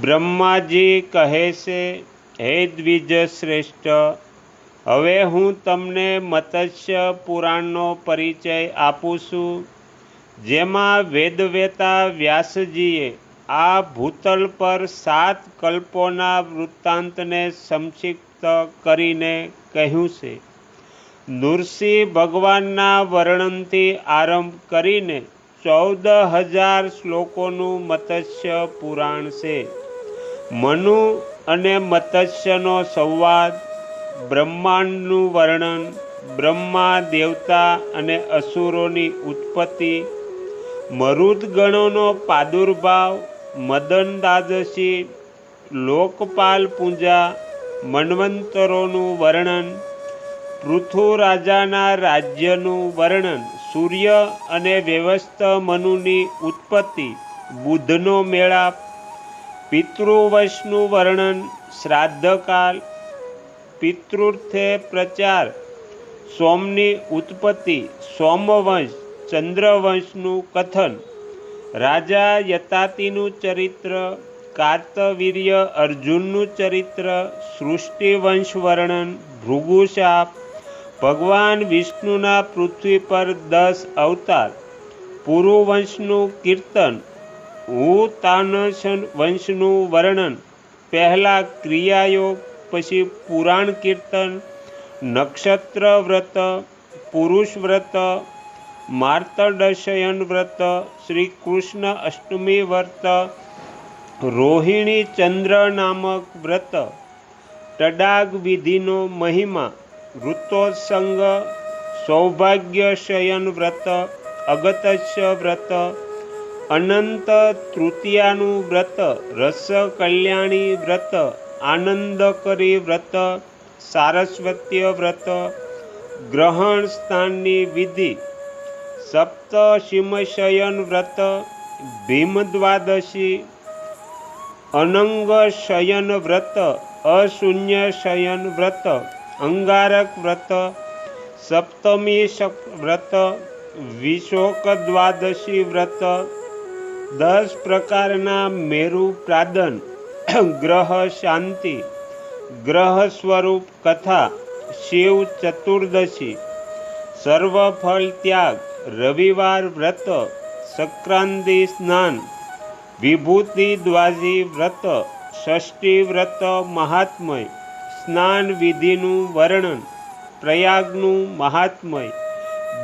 બ્રહ્માજી કહે છે, હે દ્વિજ શ્રેષ્ઠ, હવે હું તમને મત્સ્ય પુરાણનો પરિચય આપું છું. જેમાં વેદવેતા વ્યાસજીએ આ ભૂતલ પર સાત કલ્પોના વૃત્તાંતને સંક્ષિપ્ત કરીને કહ્યું છે. નૃસિંહ ભગવાનના વર્ણનથી આરંભ કરીને ચૌદ હજાર શ્લોકોનું મત્સ્ય પુરાણ છે. મનુ અને મત્સ્યનો સંવાદ, બ્રહ્માંડનું વર્ણન, બ્રહ્મા, દેવતા અને અસુરોની ઉત્પત્તિ, મરુદગણોનો પ્રાદુર્ભાવ, મદન દાદશી લોકપાલ પૂજા, મન્વંતરોનું વર્ણન પૃથુ રાજાના રાજ્યનું વર્ણન, સૂર્ય અને વ્યવસ્થ મનુની ઉત્પત્તિ, બુદ્ધનો મેળાપ પિતૃવંશનું વર્ણન શ્રાદ્ધકાલ. પિતૃર્થે પ્રચાર. સોમની ઉત્પત્તિ. સોમવંશ. ચંદ્રવંશનું કથન. રાજા યતાતિનું ચરિત્ર. કાર્તવીર્ય અર્જુનનું ચરિત્ર. સૃષ્ટિવંશ વર્ણન. ભૃગુશાપ. ભગવાન વિષ્ણુના પૃથ્વી પર દસ અવતાર. પુરુવંશનું કીર્તન. હું તાનસન વંશનું વર્ણન. પહેલાં ક્રિયાયોગ, પછી પુરાણ કીર્તન નક્ષત્ર વ્રત પુરુષ વ્રત માર્તડશયન વ્રત શ્રી કૃષ્ણ અષ્ટમી વ્રત, રોહિણી ચંદ્ર નામક વ્રત, તડાગ વિધિનો મહિમા, ઋતોત્સંગ સૌભાગ્યશયન વ્રત અગતસ્ય વ્રત અનંત તૃતીયાનું વ્રત રસ કલ્યાણી વ્રત આનંદકરી વ્રત સારસ્વત્ય વ્રત ગ્રહણ સ્થાનની વિધિ સપ્તશિમશયન વ્રત ભીમદ્વાદશી અનંગ શયન વ્રત અશૂન્ય શયન વ્રત અંગારક વ્રત સપ્તમી વ્રત વિશોક દ્વાદશી વ્રત દસ પ્રકારના મેરુ પ્રાદન. ગ્રહ શાંતિ. ગ્રહ સ્વરૂપ કથા. શિવ ચતુર્દશી. સર્વફળ ત્યાગ. રવિવાર વ્રત. સંક્રાંતિ સ્નાન. વિભૂતિ દ્વાજી વ્રત. ષષ્ઠી વ્રત મહાત્મય. સ્નાન વિધિનું વર્ણન. પ્રયાગનું મહાત્મય.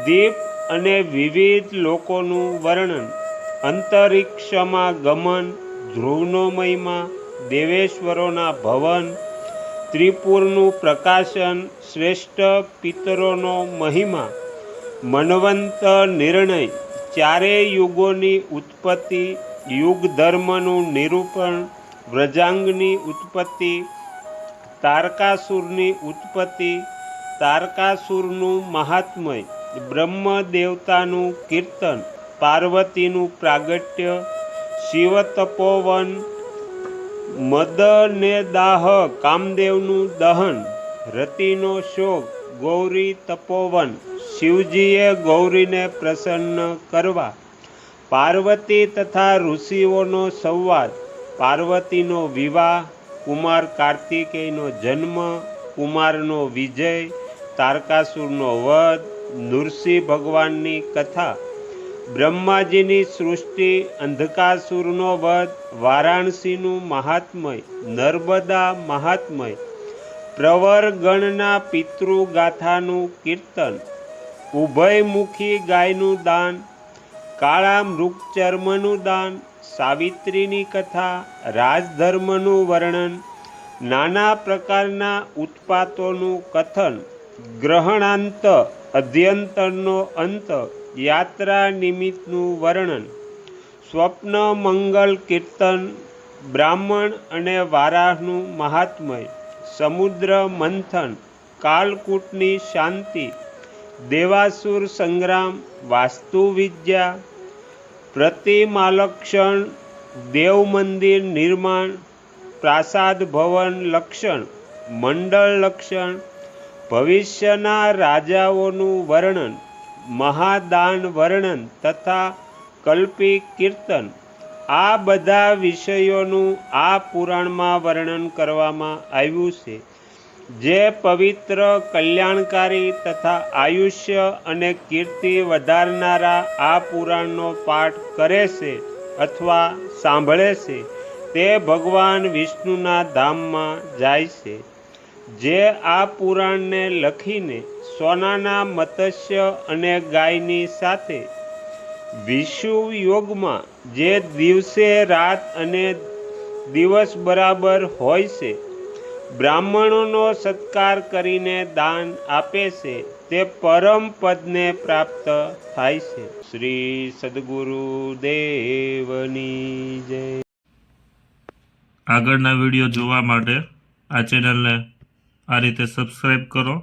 દીપ અને વિવિધ લોકોનું વર્ણન. અંતરિક્ષમાં ગમન ધ્રુવનો મહિમા દેવેશ્વરોના ભવન, ત્રિપુરનું પ્રકાશન, શ્રેષ્ઠ પિતરોનો મહિમા, મનવંત નિર્ણય, ચારેય યુગોની ઉત્પત્તિ યુગ ધર્મનું નિરૂપણ, વ્રજાંગની ઉત્પત્તિ, તારકાસુરની ઉત્પત્તિ, તારકાસુરનું મહાત્મય બ્રહ્મ દેવતાનું કીર્તન પાર્વતીનું પ્રાગટ્ય શિવ તપોવન મદને દાહ કામદેવનું દહન, રતિનો શોક, ગૌરી તપોવન, શિવજીએ ગૌરીને પ્રસન્ન કરવા, પાર્વતી તથા ઋષિઓનો સંવાદ, પાર્વતીનો વિવાહ, કુમાર કાર્તિકેયનો જન્મ, કુમારનો વિજય, તારકાસુરનો વધ, નૃસિંહ ભગવાનની કથા બ્રહ્માજીની સૃષ્ટિ અંધકાસુરનો વધ, વારાણસીનું મહાત્મય, નર્મદા મહાત્મય, પ્રવરગણના પિતૃગાથાનું કીર્તન, ઉભયમુખી ગાયનું દાન કાળા મૃગચર્મનું દાન, સાવિત્રીની કથા, રાજધર્મનું વર્ણન, નાના પ્રકારના ઉત્પાતોનું કથન, ગ્રહણાંત અધ્યંતરનો અંત યાત્રા નિમિત્તનું વર્ણન. સ્વપ્ન, મંગલ, કીર્તન, બ્રાહ્મણ અને વારાહનું મહાત્મય. સમુદ્ર, મંથન, કાલકૂટની શાંતિ. દેવાસુર, સંગ્રામ, વાસ્તુવિદ્યા. પ્રતિમાલક્ષણ દેવ મંદિર નિર્માણ. પ્રાસાદ ભવન લક્ષણ, મંડળ લક્ષણ. ભવિષ્યના રાજાઓનું વર્ણન. મહાદાન વર્ણન તથા કલ્પી કીર્તન, આ બધા વિષયોનું આ પુરાણમાં વર્ણન કરવામાં આવ્યું છે. જે પવિત્ર, કલ્યાણકારી તથા આયુષ્ય અને કીર્તિ વધારનારા આ પુરાણનો પાઠ કરે છે અથવા સાંભળે છે, તે ભગવાન વિષ્ણુના ધામમાં જાય છે. જે આ પુરાણને લખીને સોનાના મત્સ્ય અને ગાયની સાથે વિષુવ યોગમાં જે દિવસે રાત અને દિવસ બરાબર હોય છે, બ્રાહ્મણોનો સત્કાર કરીને દાન આપે છે, તે પરમ પદને પ્રાપ્ત થાય છે. શ્રી સદગુરુ દેવની જય. આગળના વીડિયો જોવા માટે આ ચેનલને આ રીતે સબસ્ક્રાઈબ કરો.